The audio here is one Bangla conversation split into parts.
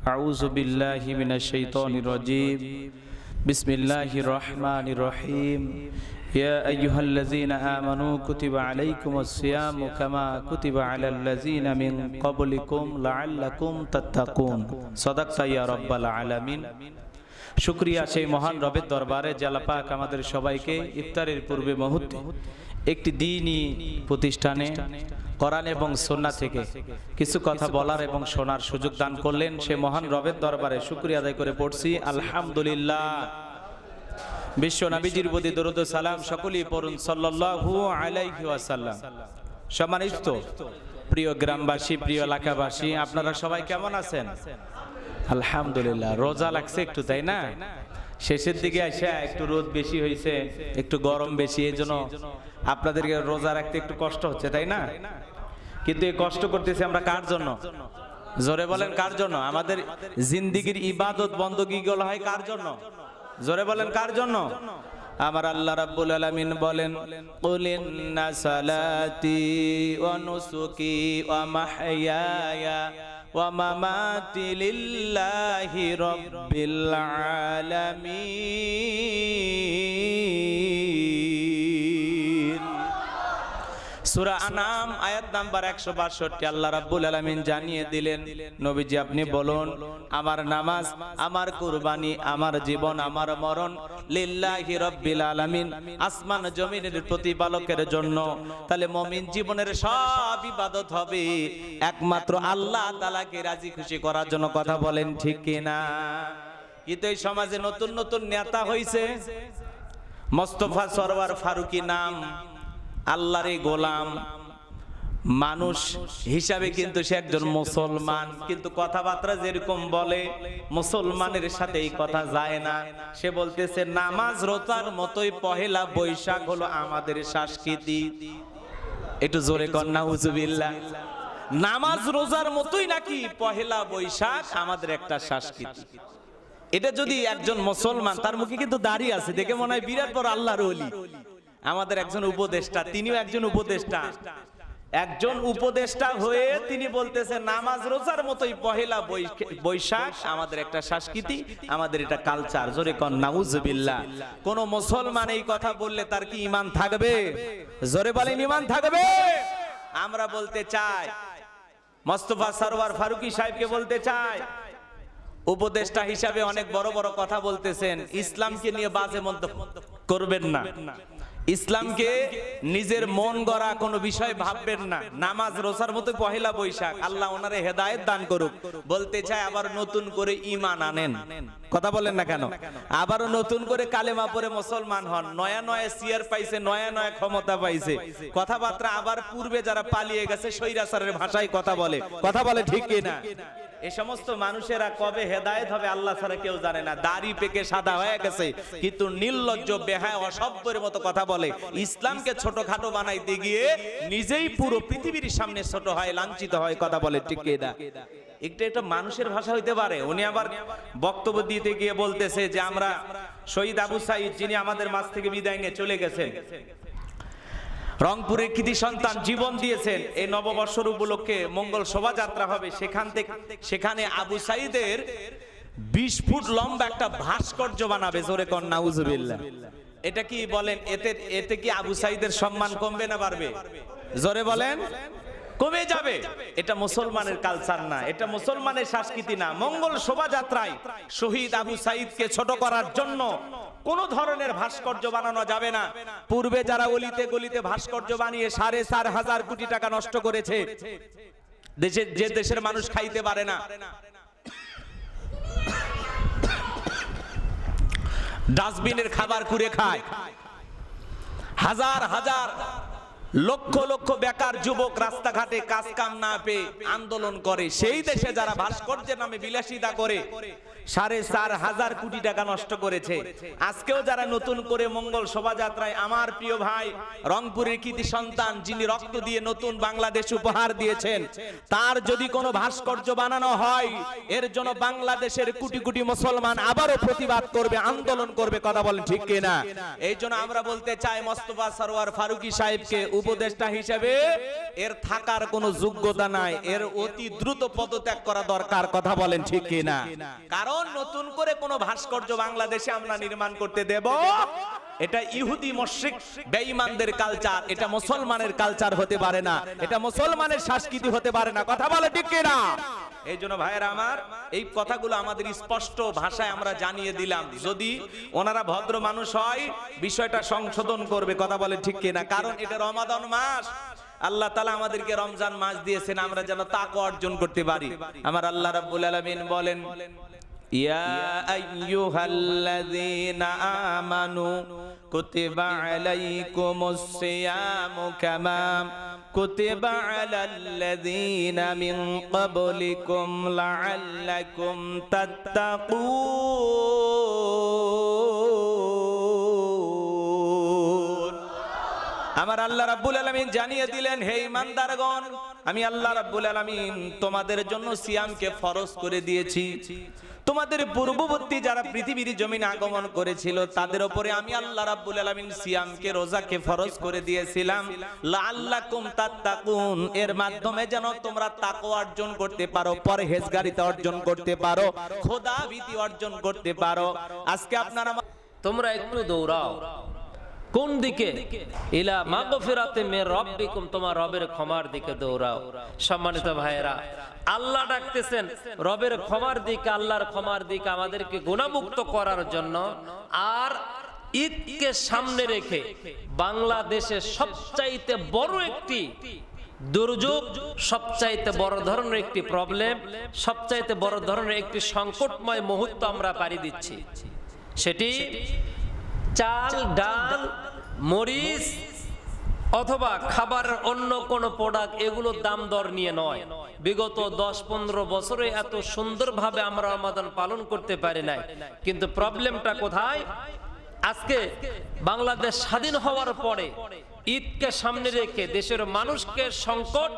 أعوذ بالله من الشيطان الرجيم بسم الله الرحمن الرحيم يا أيها الذين آمنوا كتب عليكم الصيام كما كتب على الذين من قبلكم لعلكم تتقون صدقت يا رب العالمين শুক্রিয়া সেই মহান রবের দরবারে জালাপাক আমাদের সবাইকে ইফতারের পূর্বে মুহূর্তে একটি দিনই প্রতিষ্ঠানে কোরআন এবং সন্না থেকে কিছু কথা বলার এবং শোনার সুযোগ দান করলেন সে মহান রবের দরবারে শুক্রিয়া আদায় করে পড়ছি। আলহামদুলিল্লাহ। বিশ্ব নবীজির প্রতি দরুদ সালাম সকলেই পড়ুন সাল্লাল্লাহু আলাইহি ওয়াসাল্লাম। সম্মানিত প্রিয় গ্রামবাসী, প্রিয় এলাকাবাসী, আপনারা সবাই কেমন আছেন? আলহামদুলিল্লাহ, রোজা লাগছে একটু, তাই না? শেষের দিকে এসে একটু রোদ বেশি হয়েছে একটু গরম বেশি, এই জন্য আপনাদেরকে রোজা রাখতে একটু কষ্ট হচ্ছে, তাই না? কিন্তু এই কষ্ট করতেছি আমরা কার জন্য? জোরে বলেন কার জন্য? আমাদের জিন্দিগির ইবাদত বন্দগি গুলো হয় কার জন্য? জোরে বলেন কার জন্য? আমার আল্লাহ রাব্বুল আলামিন বলেন কুল ইন্না সালাতি ওয়া নুসুকি ওয়া মাহইয়ায়া ওয়া মামাতি লিল্লাহি রাব্বিল সূরা আনাম, আয়াত নাম্বার 162 আল্লাহ রাব্বুল আলামিন জানিয়ে দিলেন, নবীজি আপনি বলুন, আমার নামাজ, আমার কুরবানি, আমার জীবন, আমার মরণ, লিল্লাহি রাব্বিল আলামিন, আসমান জমিনের প্রতিপালকের জন্য। তাহলে মুমিন জীবনের সব ইবাদত হবে। একমাত্র আল্লাহ তাআলাকে রাজি খুশি করার জন্য কথা বলেন, ঠিক কি না? কিন্তু এই সমাজে নতুন নতুন নেতা হইছে? মোস্তফা সরওয়ার ফারুকি নাম। আল্লাহর এই গোলাম। মানুষ হিসাবে কিন্তু সে একজন মুসলমান। কিন্তু কথাবার্তা যেরকম বলে, মুসলমানের সাথে এই কথা যায় না। সে বলতেছে, নামাজ রোজার মতোই পহেলা বৈশাখ হলো আমাদের সংস্কৃতি। একটু জোরে কন্যা হুজুবিল্লাহ নামাজ রোজার মতোই নাকি পহেলা বৈশাখ আমাদের একটা সংস্কৃতি। এটা যদি একজন মুসলমান, তার মুখে কিন্তু দাঁড়িয়ে আছে, দেখে মনে হয় বিরাট বড় আল্লাহর ওলি। আমাদের একজন উপদেষ্টা তিনিও একজন উপদেষ্টা। একজন উপদেষ্টা হয়ে তিনি বলতেছেন নামাজ রোজার মতোই পহেলা বৈশ- বৈশাখ আমাদের একটা সংস্কৃতি আমাদের এটা কালচার জোরে কন নাউজুবিল্লাহ কোন মুসলমান এই কথা বললে তার কি ইমান থাকবে? জোরে বলেন ইমান থাকবে? আমরা বলতে চাই মোস্তফা সরওয়ার ফারুকি সাহেবকে বলতে চাই। উপদেষ্টা হিসাবে অনেক বড় বড় কথা বলতেছেন ইসলামকে নিয়ে বাজে মন্তব্য করবেন না। ইসলামকে নিজের মন গড়া কোনো বিষয় ভাববেন না। নামাজ রোসার মতো পহেলা বৈশাখ। আল্লাহ ওনারে হেদায়ত দান করুক। বলতে চায় আবার নতুন করে ইমান আনেন। কথা বলেন না কেন? আবারও নতুন করে কালেমা পরে মুসলমান হন। নয়া নয়া সিয়ার পাইছে, নয়া নয়া ক্ষমতা পাইছে। কথাবার্তা আবার পূর্বে যারা পালিয়ে গেছে সৈরাচারের ভাষায় কথা বলে। কথা বলে ঠিক কিনা এই সমস্ত মানুষেরা কবে হেদায়েত হবে আল্লাহ ছাড়া কেউ জানে না। দাড়ি পেকে সাদা হয়ে গেছে, কিন্তু নির্লজ্জ, বেহায়, অসভ্যের মতো কথা বলে। ইসলামকে ছোটখাটো বানাইতে গিয়ে নিজেই পুরো পৃথিবীর সামনে ছোট হয়, লাঞ্ছিত হয়, কথা বলে ঠিক না? একটা একটা মানুষের ভাষা হইতে পারে। উনি আবার বক্তব্য দিতে গিয়ে বলতেছে যে, আমরা শহীদ আবু সাইদ যিনি আমাদের মাঝ থেকে বিদায় নিয়ে চলে গেছেন, রংপুরের কৃতি সন্তান জীবন দিয়েছেন, এই নববর্ষর উপলক্ষে মঙ্গল শোভাযাত্রা হবে। সেখান থেকে, সেখানে আবু সাইদের বিশ ফুট লম্বা একটা ভাস্কর্য বানাবে, জোরে কর নাউজুবিল্লাহ। এটা কি বলেন, এতে এতে কি আবু সাইদের সম্মান কমবে না বাড়বে? জোরে বলেন। কমে যাবে। এটা মুসলমানের কালচার না, এটা মুসলমানের সংস্কৃতি না। মঙ্গল শোভাযাত্রায় শহীদ আবু সাইদকে ছোট করার জন্য কোন ধরনের ভাস্কর্য বানানো যাবে না। পূর্বে যারা অলিতে গলিতে ভাস্কর্য বানিয়ে সাড়ে চার হাজার কোটি টাকা নষ্ট করেছে, দেশের যে দেশের মানুষ খাইতে পারে না। ডাস্টবিনের খাবার কুড়ে খায়। হাজার হাজার লক্ষ লক্ষ বেকার যুবক রাস্তাঘাটে কাজ কাম না পেয়ে আন্দোলন করে। সেই দেশে যারা ভাস্কর্যের নামে বিলাসিতা করে সাড়ে চার হাজার কোটি টাকা নষ্ট করেছে। আজকেও যারা নতুন করে মঙ্গল শোভাযাত্রায় আমার প্রিয় ভাই রংপুরের কৃতি সন্তান, যিনি রক্ত দিয়ে নতুন বাংলাদেশ উপহার দিয়েছেন, তার যদি কোনো ভাস্কর্য বানানো হয়, এর জন্য বাংলাদেশের কোটি কোটি মুসলমান আবারও প্রতিবাদ করবে, আন্দোলন করবে, কথা বলেন ঠিক কিনা? এই জন্য আমরা বলতে চাই মোস্তফা সরোয়ার ফারুকি সাহেবকে উপদেষ্টা হিসেবে, এর থাকার কোনো যোগ্যতা নাই, এর অতি দ্রুত পদত্যাগ করা দরকার, কথা বলেন ঠিক কিনা? কারণ নতুন করে কোনো ভাস্কর্য বাংলাদেশে আমরা নির্মাণ করতে দেব। এটা ইহুদি মশ্রিক বেঈমানদের কালচার। এটা মুসলমানের কালচার হতে পারে না। এটা মুসলমানের সংস্কৃতি হতে পারে না। কথা বলে ঠিক কিনা? এই জন্য ভাইয়েরা আমার, এই কথাগুলো আমাদের স্পষ্ট ভাষায় আমরা জানিয়ে দিলাম। যদি ওনারা ভদ্র মানুষ হয়, বিষয়টা সংশোধন করবে। কথা বলে ঠিক কিনা? কারণ এটা রমাদান মাস। আল্লাহ তালা আমাদেরকে রমজান মাস দিয়েছেন, আমরা যেন তাকে অর্জন করতে পারি। আমার আল্লাহ রাব্বুল আলামিন বলেন يا أيها الذين آمنوا كتب عليكم الصيام كما كتب على الذين من قبلكم لعلكم تتقون আমার আল্লাহ রাব্বুল আলামিন জানিয়ে দিলেন হে ইমানদারগণ আমি আল্লাহ রাব্বুল আলামিন তোমাদের জন্য সিয়ামকে ফরজ করে দিয়েছি তোমাদের পূর্ববর্তী যারা পৃথিবীর জমিনে আগমন করেছিল, তাদের উপরে আমি আল্লাহ রাব্বুল আলামিন সিয়ামকে, রোজাকে ফরজ করে দিয়েছিলাম। লাআল্লাকুম তাত্তাকুন, এর মাধ্যমে যেন তোমরা তাকওয়া অর্জন করতে পারো, পরহেজগারিতা অর্জন করতে পারো খোদা ভীতি অর্জন করতে পারো। আজকে আপনারা তোমরা একটু দৌড়াও। কোন দিকে? ইলা মাগফিরাতে মে রব্বিকুম, তোমার রবের ক্ষমার দিকে দৌড়াও। সম্মানিত ভাইয়েরা, আল্লাহ ডাকতেছেন, রবের ক্ষমার দিকে, আল্লাহর ক্ষমার দিকে আমাদেরকে গুণামুক্ত করার জন্য। আর ঈদকে সামনে রেখে বাংলাদেশে সবচাইতে বড় একটি দুর্যোগ, সবচাইতে বড় ধরনের একটি প্রবলেম সবচাইতে বড় ধরনের একটি সংকটময় মুহূর্ত আমরা পাড়ি দিচ্ছি। সেটি চাল ডাল মরিচ অথবা খাবার অন্য কোন প্রোডাক্ট এগুলোর দাম দর নিয়ে নয়। বিগত দশ পনেরো বছরে এত সুন্দরভাবে আমরা রমাদান পালন করতে পারি নাই। কিন্তু প্রবলেমটা কোথায়? আজকে বাংলাদেশ স্বাধীন হওয়ার পরে ঈদকে সামনে রেখে দেশের মানুষকে সংকট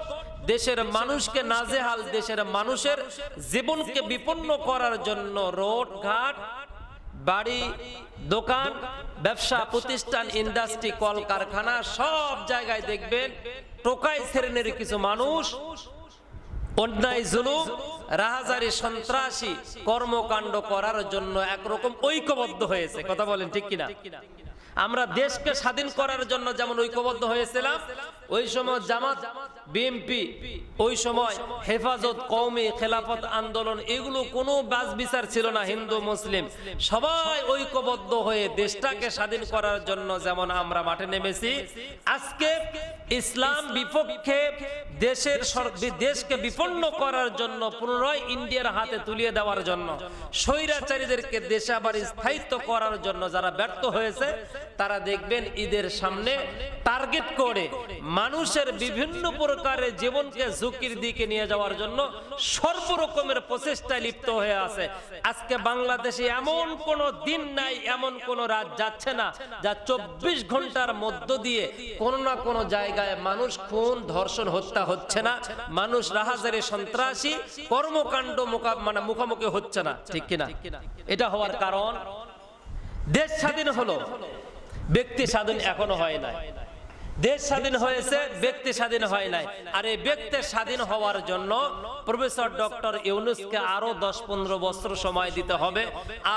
দেশের মানুষকে নাজেহাল দেশের মানুষের জীবনকে বিপন্ন করার জন্য রোড ঘাট বাড়ি, দোকান, ব্যবসা, প্রতিষ্ঠান ইন্ডাস্ট্রি কল কারখানা সব জায়গায় দেখবেন টোকাই শ্রেণির কিছু মানুষ, অন্যায়, জুলুম, রাহাজারি, সন্ত্রাসী কর্মকাণ্ড করার জন্য একরকম ঐক্যবদ্ধ হয়েছে। কথা বলেন ঠিক কিনা? আমরা দেশকে স্বাধীন করার জন্য যেমন ঐক্যবদ্ধ হয়েছিলাম, ওই সময় জামাত বিএমপি ওই সময় হেফাজত কৌমি খেলাফত আন্দোলন, এগুলো কোনো বাজ বিচার ছিল না, হিন্দু, মুসলিম। সবাই ঐক্যবদ্ধ হয়ে দেশটাকে স্বাধীন করার জন্য যেমন আমরা মাঠে নেমেছি, আজকে ইসলাম বিপক্ষে দেশের দেশকে বিপন্ন করার জন্য পুনরায় ইন্ডিয়ার হাতে তুলিয়ে দেওয়ার জন্য, স্বৈরাচারীদেরকে দেশে আবার স্থায়িত্ব করার জন্য যারা ব্যর্থ হয়েছে তারা দেখবেন ঈদের সামনে টার্গেট করে মানুষের বিভিন্ন প্রকারের জীবনকে ঝুঁকির দিকে নিয়ে যাওয়ার জন্য সর্বরকমের প্রচেষ্টায় লিপ্ত হয়ে আছে। আজকে বাংলাদেশে এমন কোন দিন নাই, এমন কোন রাত যাচ্ছে না যা চব্বিশ ঘণ্টার মধ্য দিয়ে কোনো না কোনো জায়গায় মানুষ খুন, ধর্ষণ, হত্যা হচ্ছে না। মানুষ রাহাজারে সন্ত্রাসী, কর্মকাণ্ড মানে মুখোমুখি হচ্ছে না। ঠিক কিনা? এটা হওয়ার কারণ। দেশ স্বাধীন হলো। ব্যক্তি স্বাধীন এখনও হয় নাই। দেশ স্বাধীন হয়েছে, ব্যক্তি স্বাধীন হয় নাই। আর এই ব্যক্তি স্বাধীন হওয়ার জন্য প্রফেসর ডক্টর ইউনুসকে আরও দশ পনেরো বছর সময় দিতে হবে।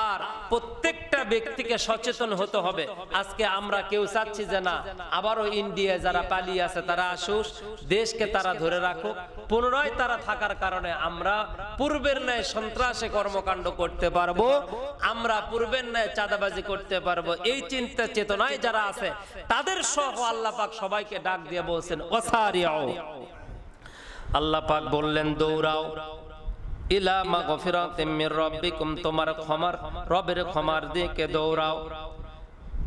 আর প্রত্যেকটা ব্যক্তিকে সচেতন হতে হবে। আজকে আমরা কেউ চাচ্ছি যে না, আবারও ইন্ডিয়া যারা পালিয়ে আছে তারা আসুক, দেশকে তারা ধরে রাখুক। পুনরায় তারা থাকার কারণে আমরা পূর্বের ন্যায় সন্ত্রাসে কর্মকাণ্ড করতে পারব, আমরা পূর্বের ন্যায় চাঁদাবাজি করতে পারব। এই চিন্তা চেতনায় যারা আছে, তাদের সহ আল্লাহ পাক সবাইকে ডাক দিয়ে বলছেন ওসারিয়াও আল্লাহ পাক বললেন, দৌড়াও। ইলা মাগফিরাতিম মির রাব্বিকুম, তোমার ক্ষমার, রবের ক্ষমার দিকে দৌড়াও।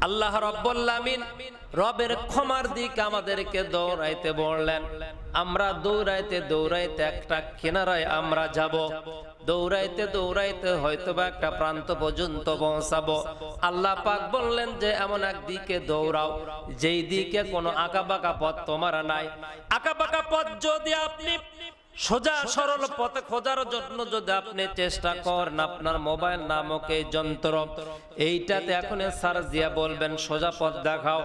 আল্লাহ আমিন রবের ক্ষমার দিকে আমাদেরকে দৌড়াইতে বললেন, আমরা দৌড়াইতে দৌড়াইতে একটা কিনারায় আমরা যাব। দৌড়াইতে দৌড়াইতে হয়তো বা একটা প্রান্ত পর্যন্ত পৌঁছাবো। আল্লাহ পাক বললেন যে, এমন এক দিকে দৌড়াও, যেই দিকে কোনো আঁকা বাঁকা পথ তোমার নাই। আঁকা বাঁকা পথ যদি আপনি সোজা সরল পথে খোঁজার জন্য যদি আপনি চেষ্টা করেন আপনার মোবাইল নামক এই যন্ত্র এইটাতে এখন সার্চ দিয়া বলবেন সোজা পথ দেখাও।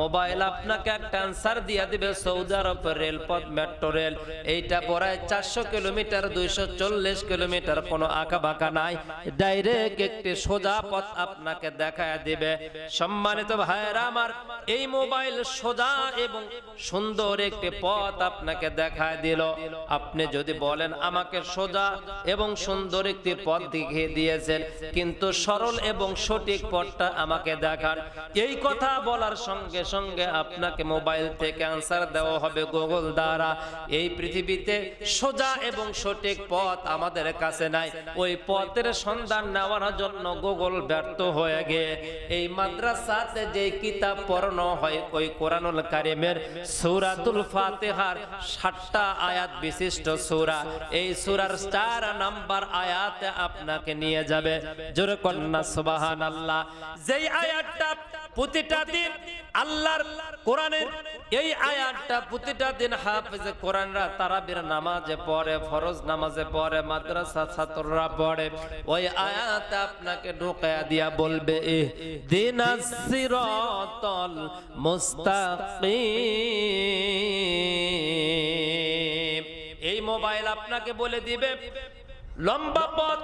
মোবাইল আপনাকে একটা অ্যান্সার দিয়া দিবে সৌদি আরব রেলপথ মেট্রো রেল। এইটা পড়ায় চারশো কিলোমিটার দুইশো চল্লিশ কিলোমিটার কোনো আঁকা বাঁকা নাই। ডাইরেক্ট একটি সোজা পথ আপনাকে দেখায় দিবে। সম্মানিত ভাইয়েরা আমার এই মোবাইল সোজা এবং সুন্দর একটি পথ আপনাকে দেখায় দিল। আপনি যদি বলেন আমাকে সোজা এবং সুন্দর একটি পথ দেখিয়ে দিয়েছেন, কিন্তু সরল এবং সঠিক পথটা আমাকে দেখান এই কথা বলার সঙ্গে সঙ্গে আপনাকে মোবাইল থেকে আনসার দেওয়া হবে গুগল দ্বারা। এই পৃথিবীতে সোজা এবং সঠিক পথ আমাদের কাছে নাই। ওই পথের সন্ধান নেওয়ার জন্য গুগল ব্যর্থ হয়ে গিয়ে এই মাদ্রাসাতে যে কিতাব পড়ানো হয়, ওই কোরআনুল কারিমের সূরাতুল ফাতিহার সাতটা আয়াত বিশিষ্ট সূরা, এই নাম্বার আয়াতে আপনাকে নিয়ে যাবে। কন্যা যেই আয়াতটা প্রতিটা দিন আল্লাহর কোরআনের, এই আয়াতটা প্রতিটা দিন হাফেজে কোরআনরা তারাবির নামাজে পড়ে, ফরজ নামাজে পড়ে, মাদ্রাসা ছাত্ররা পড়ে, ওই আয়াত আপনাকে দিয়া বলবে এ দিন সিরাতাল মুস্তাকিম। এই মোবাইল আপনাকে বলে দিবে, লম্বা পথ,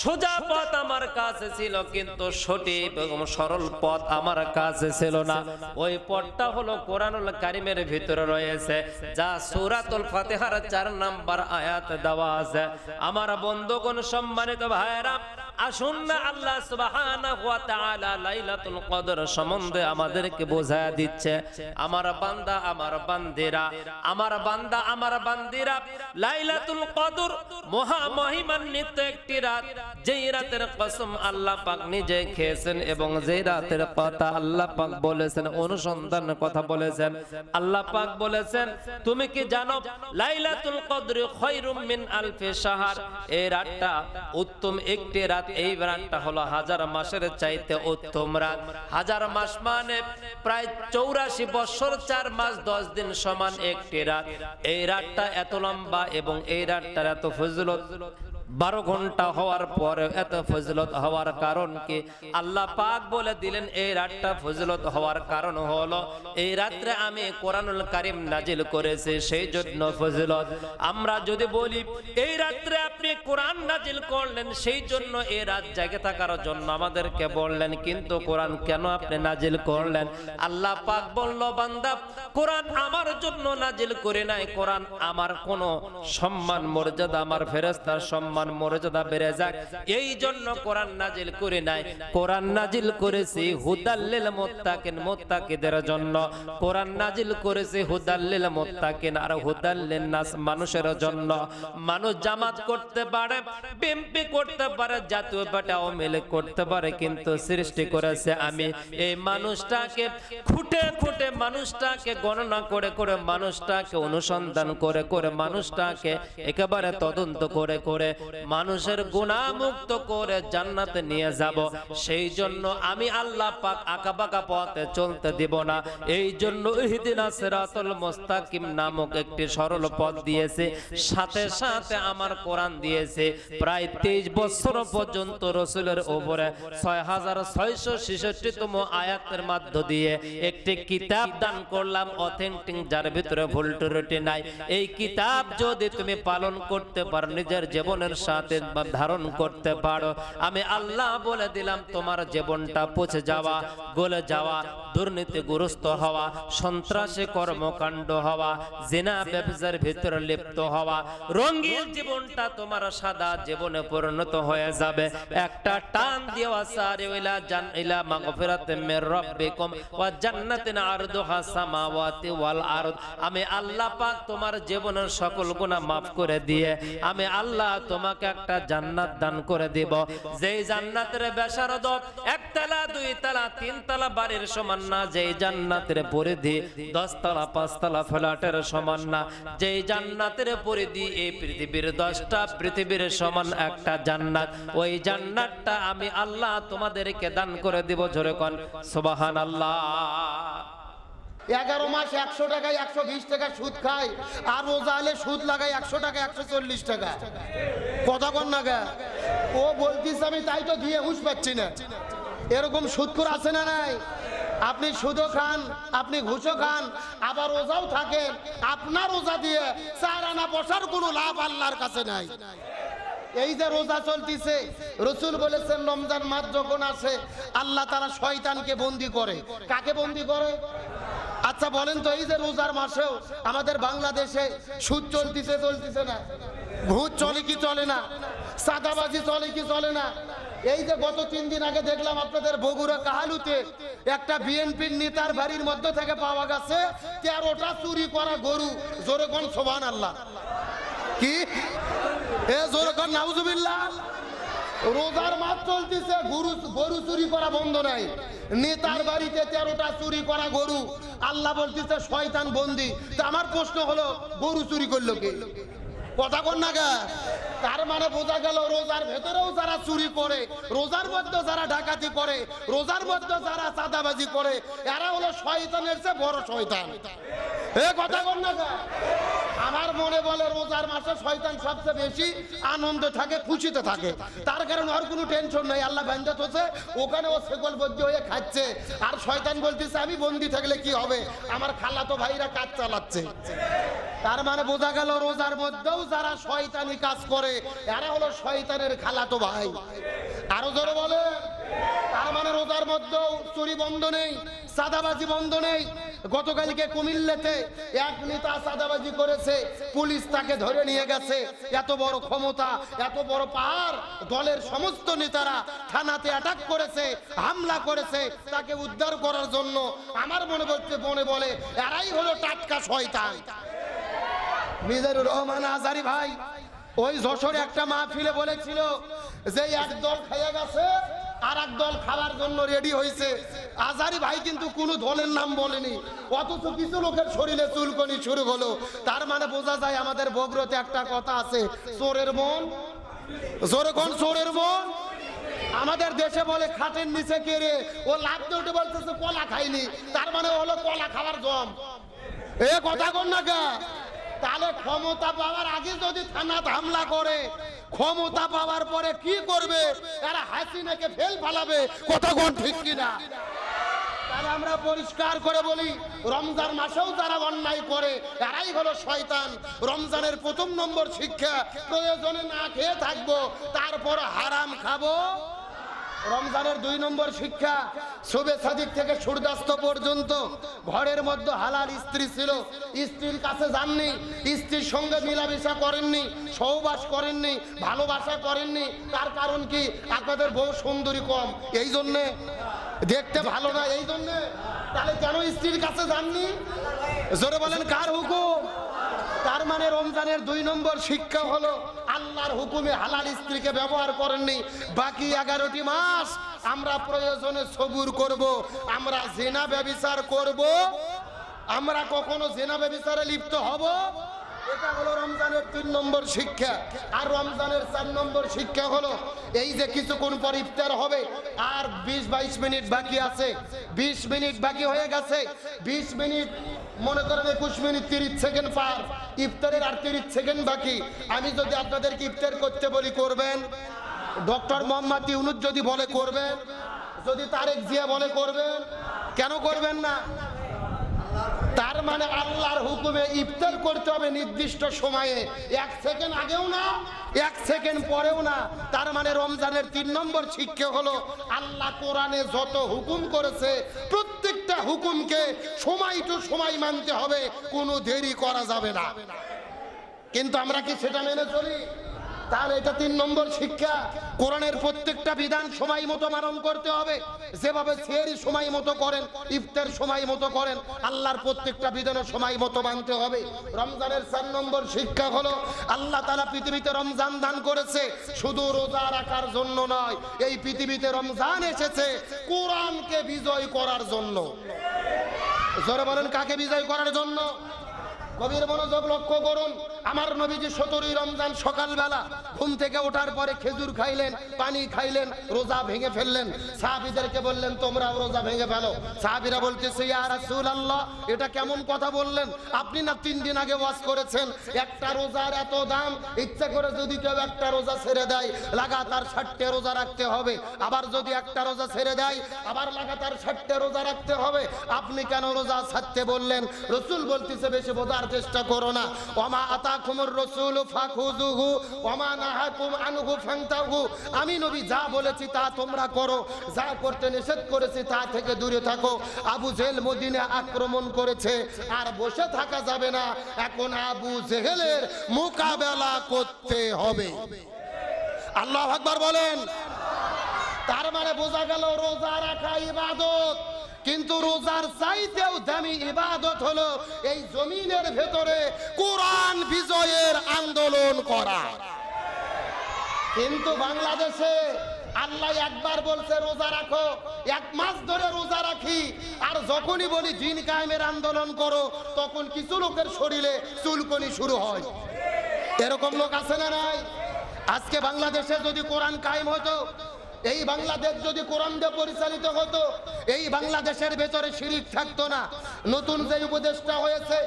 সোজা পথ আমার কাছে ছিল, কিন্তু সঠিক এবং সরল পথ আমার কাছে ছিল না। ওই পথটা হলো কোরআনুল কারিমের ভিতরে রয়েছে, যা সুরাতুল ফাতিহার চার নাম্বার আয়াত দেওয়া আছে। আমার বন্ধুগণ, সম্মানিত ভাইয়েরা আসুন না আল্লাহ সুবহানাহু ওয়া তাআলা লাইলাতুল কদর সম্বন্ধে আমাদেরকে বোঝায়া দিচ্ছে আমার বান্দা আমার বান্দিরা আমার বান্দা আমার বান্দিরা লাইলাতুল কদর মহা মহিমান্বিত একটি রাত যেই রাতের কসম আল্লাহ পাক নিজে খেয়েছেন এবং যেই রাতের কথা আল্লাহ পাক বলেছেন অনুসন্ধানের কথা বলেছেন আল্লাহ পাক বলেছেন তুমি কি জানো লাইলাতুল কদর খায়রুম মিন আলফি শাহর এই রাতটা উত্তম একটি রাত এই রাতটা হলো হাজার মাসের চাইতে উত্তম রাত হাজার মাস মানে প্রায় চৌরাশি বছর, চার মাস, দশ দিন সমান একটি রাত। এই রাতটা এত লম্বা এবং এই রাতটার এত ফজলত। বারো ঘণ্টা হওয়ার পরে এত ফজলত হওয়ার কারণ কি? আল্লাহ পাক বলে দিলেন এই রাতটা ফজলত হওয়ার কারণ হলো, এই রাত্রে আমি কোরআনুল কারিম নাজিল করেছি সেই জন্য ফজলত। আমরা যদি বলি, এই রাত্রে আপনি কোরআন নাজিল করলেন সেই জন্য এই রাত জেগে থাকার জন্য আমাদেরকে বললেন, কিন্তু কোরআন কেন আপনি নাজিল করলেন? আল্লাহ পাক বলল, বান্দা, কোরআন আমার জন্য নাজিল করে নাই। কোরআন আমার কোন সম্মান, মর্যাদা, আমার ফেরেস্তার সম্মান মর্যাদা বেড়ে যাক। এই জন্য কোরআন নাজিল করে নাই। কোরআন নাজিল করেছি হুদাল্লিল মুত্তাকিন মুত্তাকিদের জন্য। কোরআন নাজিল করেছি হুদাল্লিল মুত্তাকিন আর হুদাল্লিন নাস মানুষের জন্য। মানুষ জামাত করতে পারে, বিএমপি করতে পারে, জাতীয় পার্টি, আওয়ামী করতে পারে, কিন্তু সৃষ্টি করেছে আমি। এই মানুষটাকে খুঁটে খুঁটে মানুষটাকে গণনা করে করে মানুষটাকে অনুসন্ধান করে করে মানুষটাকে একেবারে তদন্ত করে করে মানুষের গুণামুক্ত করে জান্নাতে নিয়ে যাব। সেই জন্য আমি আল্লাহ পাক আঁকা বাঁকা পথে চলতে দিব না। এই জন্য ইহদিনা সিরাতুল মুস্তাকিম নামক একটি সরল পথ দিয়েছে। সাথে সাথে আমার কোরআন দিয়েছে। প্রায় তেইশ বছর পর্যন্ত রসুলের উপরে ছয় হাজার ছয়শো ছেষট্টিতম আয়াতের মধ্য দিয়ে একটি কিতাব দান করলাম। অথেন্টিক যার ভিতরে ভুল নাই। এই কিতাব যদি তুমি পালন করতে পারো নিজের জীবনের সাথে ধারণ করতে পারো। আমি আল্লাহ বলে দিলাম, তোমার জীবনটা পচে যাওয়া, গলে যাওয়া, দুর্নীতিগ্রস্ত হওয়া, সন্ত্রাসী কর্মকাণ্ড হওয়া, জেনা ব্যবসার ভিতরে লিপ্ত হওয়া, রঙিন জীবনটা তোমার সাদা জীবনে পরিণত হয়ে যাবে। একটা টান দেওয়া সারে ইলা জান, ইলা মাগফিরাতে মির রাব্বিকুম ওয়া জান্নাতিন আরদুহা সামাওয়াতি ওয়াল আরদ। আমি আল্লাহ পাক তোমার জীবনের সকল গুনাহ মাফ করে দিয়ে, আমি আল্লাহ তোমাকে একটা জান্নাত দান করে দিব। যেই জান্নাতের বেসারদ একতলা তিন তলা বাড়ির সমান না, যেই জান্নাতের পরিধি দশ তলা, পাঁচ তলা ফ্ল্যাটের সমান না, যেই জান্নাতের পরিধি এই পৃথিবীর দশটা পৃথিবীর সমান একটা জান্নাত। ওই জান্নাতটা আমি আল্লাহ তোমাদেরকে দান করে দিব, জোরে কন সুবাহান আল্লাহ এগারো মাস একশো টাকায় একশো বিশ টাকা সুদ খায়, আর রোজা হলে সুদ লাগায় একশো টাকা একশো চল্লিশ টাকা। কথা কন না ও বলতিস আমি তাই তো দিয়ে হুঁশ পাচ্ছি না। এরকম সুদখোর আছে না নাই? আপনি সুদও খান, আপনি ঘুষও খান, আবার রোজাও থাকেন আপনার রোজা দিয়ে চার আনা বসার কোনো লাভ আল্লাহর কাছে নাই। এই যে রোজা চলতিছে, রসুল বলেছেন, রমজান মাস যখন আসে, আল্লাহ তারা শয়তানকে বন্দি করে। কাকে বন্দি করে? আচ্ছা বলেন তো, এই যে রোজার মাসেও আমাদের বাংলাদেশে সুদ চলতিছে চলতিছে না? ভূত চলে কি চলে না? সাদাবাজি চলে কি চলে না? এই যে গত তিন দিন আগে দেখলাম আপনাদের বগুড়া কাহালুতে একটা বিএনপির নেতার বাড়ির মধ্যে থেকে পাওয়া গেছে, তেরোটা চুরি করা গরু। জোরে কোন সোবান আল্লাহ কি? এ জোরে নাউজুবিল্লাহ। রোজার মাস চলতেছে, গরু গরু চুরি করা বন্ধ নাই। নেতার বাড়িতে তেরোটা চুরি করা গরু। আল্লাহ বলতেছে, শয়তান বন্দি। তা আমার প্রশ্ন হলো, গরু চুরি করল কে? কথা কন না গা। তার মানে বোঝা গেল, রোজার ভেতরেও যারা চুরি করে, রোজার মধ্যে যারা ডাকাতি করে, রোজার মধ্যে যারা চাঁদাবাজি করে, এরা হলো শয়তানের চেয়ে বড় শয়তান। এ কথা আমার মনে বলে রোজার মাসে শয়তান সবচেয়ে বেশি আনন্দ থাকে, খুশিতে থাকে। তার কারণে আর কোনো টেনশন নাই, আল্লাহ বান্ধব হচ্ছে ওখানে ও সেকল বদ্ধ হয়ে খাচ্ছে। আর শয়তান বলতেছে, আমি বন্দি থাকলে কি হবে? আমার খালাতো ভাইরা কাজ চালাচ্ছে। তার মানে বোঝা গেল রোজার মধ্যেও যারা শয়তানি কাজ করে, এরা হলো শয়তানের খালাতো ভাই। আরও জোরে বলে তার মানে রোজার মধ্যেও চুরি বন্ধ নেই, সাদাবাজি বন্ধ নেই। গতকালকে কুমিল্লাতে এক নেতা সাদাবাজি করেছে, পুলিশ তাকে ধরে নিয়ে গেছে। এত বড় ক্ষমতা, এত বড় পাহাড়, দলের সমস্ত নেতারা থানাতে অ্যাটাক করেছে, হামলা করেছে, তাকে উদ্ধার করার জন্য আমার মনে করছে মনে বলে, এরাই হলো টাটকা শয়তান। মিজানুর রহমান আজারি ভাই, ওই যশোরে একটা মাহফিলে বলেছিল যে, এক দল খাইয়া গেছে আর দল খাবার জন্য রেডি হয়েছে। আজারি ভাই কিন্তু কোনো দলের নাম বলেনি। অথচ কিছু লোকের শরীরে চুলকনি শুরু হলো। তার মানে বোঝা যায় আমাদের বগ্রতে একটা কথা আছে। চোরের মন। জোরে কোন চোরের মন? আমাদের দেশে বলে খাটের নিচে কেড়ে ও লাভ উঠে বলতেছে, কলা খাইনি। তার মানে হলো কলা খাওয়ার জম। এ কথা কন না কা? তাহলে ক্ষমতা পাওয়ার আগে যদি থানাত হামলা করে, ক্ষমতা পাওয়ার পরে কি করবে? এরা হাসিনাকে ফেল ফালাবে কোন ঠিক কিনা? তাহলে আমরা পরিষ্কার করে বলি, রমজান মাসেও যারা অন্যায় করে তারাই হলো শয়তান। রমজানের প্রথম নম্বর শিক্ষা, প্রয়োজনে না খেয়ে থাকব, তারপর হারাম খাব। রমজানের দুই নম্বর শিক্ষা শুভে সাদিক থেকে সূর্যাস্ত পর্যন্ত ঘরের মধ্যে হালাল স্ত্রী ছিল। স্ত্রীর কাছে যাননি, স্ত্রীর সঙ্গে মিলামিশা করেননি, সহবাস করেননি, ভালোবাসা করেননি। তার কারণ কি? আপনাদের বউ সুন্দরী কম। এই জন্যে দেখতে ভালো না, এই জন্যে? তাহলে কেন স্ত্রীর কাছে যাননি? জোরে বলেন, কার হুকুম? তার মানে রমজানের দুই নম্বর শিক্ষা হলো আল্লাহর হুকুমে হালাল স্ত্রীকে ব্যবহার করেননি। বাকি এগারোটি মাস আমরা প্রয়োজনে সবুর করব, আমরা জেনা ব্যবিচার করব। আমরা কখনো জেনা ব্যবিচারে লিপ্ত হব? এটা হলো রমজানের তিন নম্বর শিক্ষা। আর রমজানের চার নম্বর শিক্ষা হলো, এই যে কিছুক্ষণ পর ইফতার হবে, আর বিশ বাইশ মিনিট বাকি আছে। বিশ মিনিট বাকি হয়ে গেছে। বিশ মিনিট মনে করেন একুশ মিনিট, তিরিশ সেকেন্ড পার। ইফতারের আর তিরিশ সেকেন্ড বাকি। আমি যদি আপনাদেরকে ইফতার করতে বলি, করবেন? ডক্টর মোহাম্মদ ইউনুস যদি বলে, করবেন? যদি তারেক জিয়া বলে, করবেন? কেন করবেন না? তার মানে আল্লাহর হুকুমে ইফতার করতে হবে নির্দিষ্ট সময়ে। এক সেকেন্ড আগেও না, এক সেকেন্ড পরেও না। তার মানে রমজানের তিন নম্বর শিক্ষা হলো, আল্লাহ কোরআনে যত হুকুম করেছে, প্রত্যেকটা হুকুমকে সময় টু সময় মানতে হবে, কোনো দেরি করা যাবে না। কিন্তু আমরা কি সেটা মেনে চলি? তাহলে এটা তিন নম্বর শিক্ষা। কোরআনের প্রত্যেকটা বিধান সময় মতো পালন করতে হবে। যেভাবে সিয়ারি সময় মতো করেন, ইফতার সময় মতো করেন, আল্লাহর প্রত্যেকটা বিধানের সময় মতো মানতে হবে। রমজানের চার নম্বর শিক্ষা হলো, আল্লাহ তালা পৃথিবীতে রমজান দান করেছে, শুধু রোজা রাখার জন্য নয়, এই পৃথিবীতে রমজান এসেছে, কোরআনকে বিজয় করার জন্য। জোরে বলেন, কাকে বিজয় করার জন্য? কবির মনোযোগ লক্ষ্য করুন। আমার নবীজি সতেরোই রমজান সকালবেলা ঘুম থেকে ওঠার পরে খেজুর খাইলেন, পানি খাইলেন, রোজা ভেঙে ফেললেন। সাহাবিদেরকে বললেন তোমরা রোজা ভেঙে ফেলো। সাহাবিরা বলতেছে এটা কেমন কথা বললেন? আপনি না তিন দিন আগে ওয়াজ করেছেন, একটা রোজার এত দাম, ইচ্ছা করে যদি কেউ একটা রোজা ছেড়ে দেয়, লাগাতার ষাটটে রোজা রাখতে হবে। আবার যদি একটা রোজা ছেড়ে দেয়, আবার লাগাতার ষাটটে রোজা রাখতে হবে। আপনি কেন রোজা ছাড়তে বললেন? রসুল বলতেছে, বেশি বোঝার চেষ্টা করো না। ওমা রসুল নাহাকুম আনহু ফান্তাহু। আমি নবী যা বলেছি তা তোমরা করো, যা করতে নিষেধ করেছি তা থেকে দূরে থাকো। আবু জেল মদিনে আক্রমণ করেছে, আর বসে থাকা যাবে না। এখন আবু জেহেলের মোকাবেলা করতে হবে। আল্লাহ আকবার বলেন। তার মানে বোঝা গেল রোজা রাখা ইবাদত। কিন্তু রোজার চাইতেও দামি ইবাদত হলো এই জমিনের ভেতরে কোরআন বিজয়ের আন্দোলন করা। কিন্তু বাংলাদেশে আল্লাহ একবার বলছে, রোজা রাখো, এক মাস ধরে রোজা রাখি। আর যখনই বলি, দিন কায়েমের আন্দোলন করো, তখন কিছু লোকের শরীরে চুলকনি শুরু হয়। এরকম লোক আছে না নাই? আজকে বাংলাদেশে যদি কোরআন কায়েম হতো এই বাংলাদেশ যদি কোরআন দিয়ে পরিচালিত হতো, এই বাংলাদেশের ভেতরে শিরিক থাকতো না। নতুন যে উপদেশটা হয়েছে,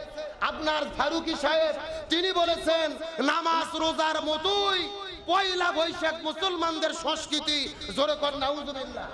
আপনার ফারুকি সাহেব, তিনি বলেছেন, নামাজ রোজার মতোই পয়লা বৈশাখ মুসলমানদের সংস্কৃতি। জোরে কর, নাউজুবিল্লাহ।